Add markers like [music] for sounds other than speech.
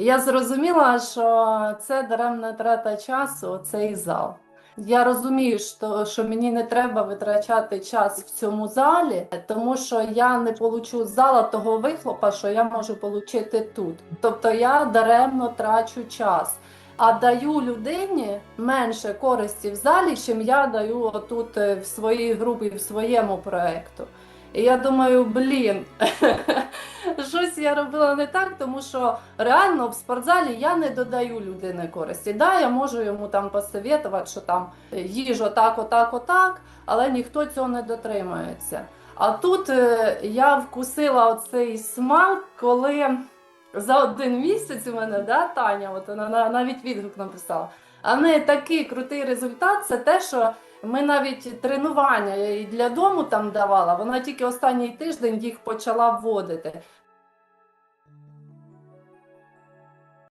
Я зрозуміла, що це даремна трата часу, цей зал. Я розумію, що, що мені не треба витрачати час в цьому залі, тому що я не получу з зала того вихлопа, що я можу отримати тут. Тобто я даремно трачу час, а даю людині менше користі в залі, чим я даю отут е, в своїй групі, в своєму проекту. І я думаю, блін, [laughs] щось я робила не так, тому що реально в спортзалі я не додаю людини користі. Да, я можу йому там посоветувати, що там їж отак, отак, отак, але ніхто цього не дотримується. А тут е, я вкусила оцей смак, коли за один місяць у мене, да, Таня, от вона навіть відгук написала. А в неї такий крутий результат, це те, що ми навіть тренування їй для дому там давала, вона тільки останній тиждень їх почала вводити.